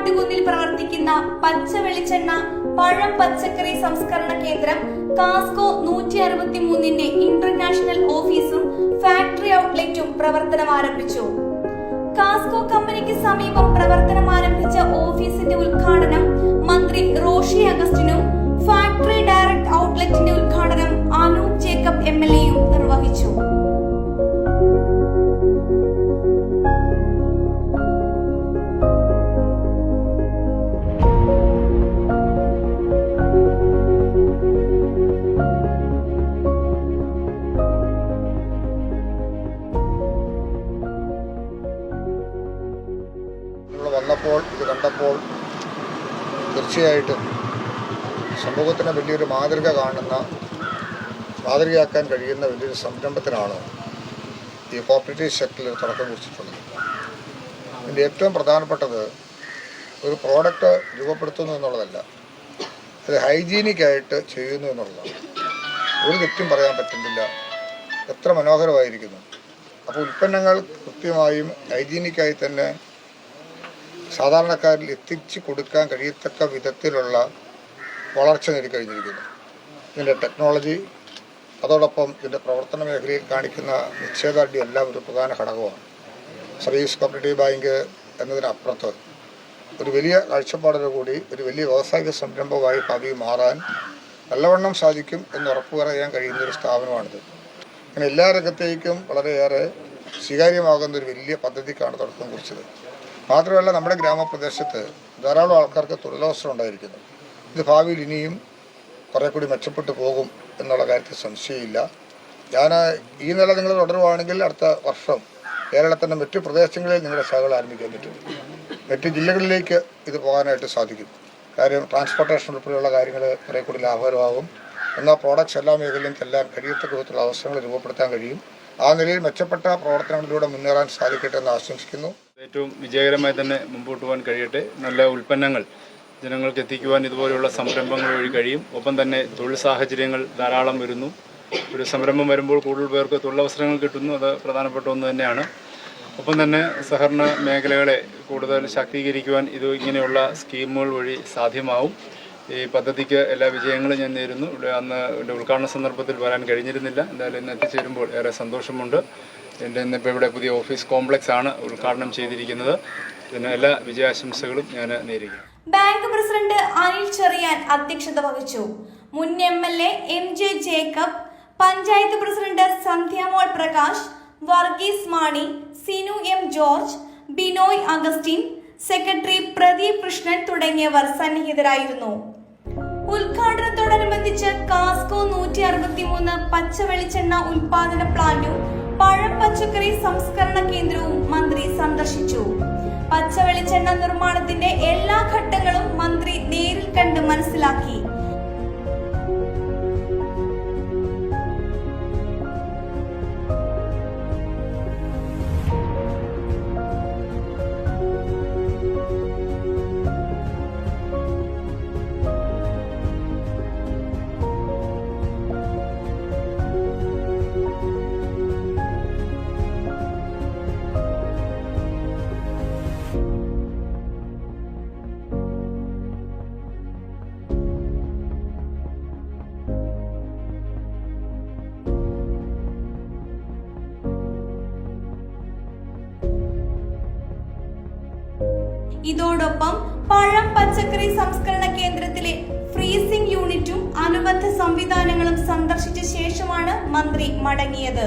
കാട്ടുകുന്നിൽ പ്രവർത്തിക്കുന്ന പച്ച വെളിച്ചെണ്ണ പഴം പച്ചക്കറി സംസ്കരണ കേന്ദ്രം കാസ്കോ നൂറ്റി അറുപത്തി മൂന്നിന്റെ ഇന്റർനാഷണൽ ഓഫീസും ഫാക്ടറി ഔട്ട്ലെറ്റും പ്രവർത്തനം ആരംഭിച്ചു. കാസ്കോ കമ്പനിക്ക് സമീപം പ്രവർത്തനം ആരംഭിച്ച ഓഫീസിന്റെ ഉദ്ഘാടനം മന്ത്രി റോഷി അഗസ്റ്റിനും ഫാക്ടറി ഡയറക്ട് ഔട്ട്ലെറ്റിന്റെ ഉദ്ഘാടനം ഇവിടെ ഇത് കണ്ടപ്പോൾ തീർച്ചയായിട്ടും സമൂഹത്തിന് വലിയൊരു മാതൃക കാണുന്ന മാതൃകയാക്കാൻ കഴിയുന്ന വലിയൊരു സംരംഭത്തിനാണ് ഈ കോപ്പറേറ്റീവ് സെക്ടറിൽ തുടക്കം കുറിച്ചിട്ടുള്ളത്. ഇതിന്റെ ഏറ്റവും പ്രധാനപ്പെട്ടത് ഒരു പ്രോഡക്റ്റ് രൂപപ്പെടുത്തുന്നു എന്നുള്ളതല്ല അത് ഹൈജീനിക്കായിട്ട് ചെയ്യുന്നു എന്നുള്ളതാണ്. ഒരു തെറ്റും പറയാൻ പറ്റുന്നില്ല. എത്ര മനോഹരമായിരിക്കുന്നു. അപ്പോൾ ഉൽപ്പന്നങ്ങൾ കൃത്യമായും ഹൈജീനിക്കായി തന്നെ സാധാരണക്കാരിൽ എത്തിച്ചു കൊടുക്കാൻ കഴിയത്തക്ക വിധത്തിലുള്ള വളർച്ച നേടിക്കഴിഞ്ഞിരിക്കുന്നു ഇതിന്റെ ടെക്നോളജി അതോടൊപ്പം ഇതിന്റെ പ്രവർത്തന മേഖലയിൽ കാണിക്കുന്ന നിശ്ചയദാർഢ്യം എല്ലാം ഒരു പ്രധാന ഘടകമാണ്. സർവീസ് കോപ്പറേറ്റീവ് ബാങ്ക് എന്നതിനപ്പുറത്ത് ഒരു വലിയ കാഴ്ചപ്പാടോടുകൂടി ഒരു വലിയ വ്യാവസായിക സംരംഭമായി ഭാവി മാറാൻ നല്ലവണ്ണം സാധിക്കും എന്ന് ഉറപ്പു പറയാൻ കഴിയുന്ന ഒരു സ്ഥാപനമാണിത്. അങ്ങനെ എല്ലാ രംഗത്തേക്കും വളരെയേറെ സ്വീകാര്യമാകുന്ന ഒരു വലിയ പദ്ധതിക്കാണ് തുടക്കം കുറിച്ചത്. മാത്രമല്ല നമ്മുടെ ഗ്രാമപ്രദേശത്ത് ധാരാളം ആൾക്കാർക്ക് തൊഴിലവസരം ഉണ്ടായിരിക്കുന്നു. ഇത് ഭാവിയിൽ ഇനിയും കുറെ കൂടി മെച്ചപ്പെട്ടു പോകും എന്നുള്ള കാര്യത്തിൽ സംശയമില്ല. ഞാൻ ഈ നില നിങ്ങൾ തുടരുവാണെങ്കിൽ അടുത്ത വർഷം കേരളത്തിന്റെ മറ്റു പ്രദേശങ്ങളിൽ നിങ്ങളുടെ ശാഖകൾ ആരംഭിക്കാൻ പറ്റും. മറ്റ് ജില്ലകളിലേക്ക് ഇത് പോകാനായിട്ട് സാധിക്കും. കാര്യം ട്രാൻസ്പോർട്ടേഷൻ ഉൾപ്പെടെയുള്ള കാര്യങ്ങൾ കുറെ കൂടി ലാഭകരമാകും. എന്നാൽ പ്രോഡക്ട്സ് എല്ലാ മേഖലയിലും ചെല്ലാൻ കഴിയത്തക്ക വിധത്തിലുള്ള അവസരങ്ങൾ രൂപപ്പെടുത്താൻ കഴിയും. ആ നിലയിൽ മെച്ചപ്പെട്ട പ്രവർത്തനങ്ങളിലൂടെ മുന്നേറാൻ സാധിക്കട്ടെ എന്ന് ആശംസിക്കുന്നു. ഏറ്റവും വിജയകരമായി തന്നെ മുമ്പോട്ട് പോകാൻ കഴിയട്ടെ. നല്ല ഉൽപ്പന്നങ്ങൾ ജനങ്ങൾക്ക് എത്തിക്കുവാൻ ഇതുപോലെയുള്ള സംരംഭങ്ങൾ വഴി കഴിയും. ഒപ്പം തന്നെ തൊഴിൽ സാഹചര്യങ്ങൾ ധാരാളം വരുന്നു. ഒരു സംരംഭം വരുമ്പോൾ കൂടുതൽ പേർക്ക് തൊഴിലവസരങ്ങൾ കിട്ടുന്നു. അത് പ്രധാനപ്പെട്ട ഒന്ന് തന്നെയാണ്. ഒപ്പം തന്നെ സഹകരണ മേഖലകളെ കൂടുതൽ ശാക്തീകരിക്കുവാൻ ഇത് ഇങ്ങനെയുള്ള സ്കീമുകൾ വഴി സാധ്യമാവും. ഈ പദ്ധതിക്ക് എല്ലാ വിജയങ്ങളും ഞാൻ നേരുന്നു. ഇവിടെ അന്ന് ഉദ്ഘാടന സന്ദർഭത്തിൽ വരാൻ കഴിഞ്ഞിരുന്നില്ല. എന്തായാലും ഇന്ന് എത്തിച്ചേരുമ്പോൾ ഏറെ സന്തോഷമുണ്ട്. എന്റെ ഇന്നിപ്പോൾ ഇവിടെ പുതിയ ഓഫീസ് കോംപ്ലക്സ് ആണ് ഉദ്ഘാടനം ചെയ്തിരിക്കുന്നത്. ഇതിന് എല്ലാ വിജയാശംസകളും ഞാൻ നേരിടും ബാങ്ക് പ്രസിഡന്റ് അനിൽ ചെറിയാൻ അധ്യക്ഷത വഹിച്ചു. മുൻ M L A M J Jacob panchayat president Sandhyamol Prakash Varghese Mani Sinu M George Binoy Augustine secretary Pradeep Krishnan തുടങ്ങിയവർ സന്നിഹിതരായിരുന്നു. ഉദ്ഘാടനത്തോടനുബന്ധിച്ച് കാസ്കോ നൂറ്റി അറുപത്തിമൂന്ന് പച്ച വെളിച്ചെണ്ണ ഉൽപാദന പ്ലാന്റും പഴം പച്ചക്കറി സംസ്കരണ കേന്ദ്രവും മന്ത്രി സന്ദർശിച്ചു. പച്ചവെളിച്ചെണ്ണ നിർമ്മാണത്തിന്റെ എല്ലാ ഘട്ടങ്ങളും മന്ത്രി നേരിൽ കണ്ട് മനസ്സിലാക്കി. ഇതോടൊപ്പം പഴം പച്ചക്കറി സംസ്കരണ കേന്ദ്രത്തിലെ ഫ്രീസിംഗ് യൂണിറ്റും അനുബന്ധ സംവിധാനങ്ങളും സന്ദർശിച്ച ശേഷമാണ് മന്ത്രി മടങ്ങിയത്.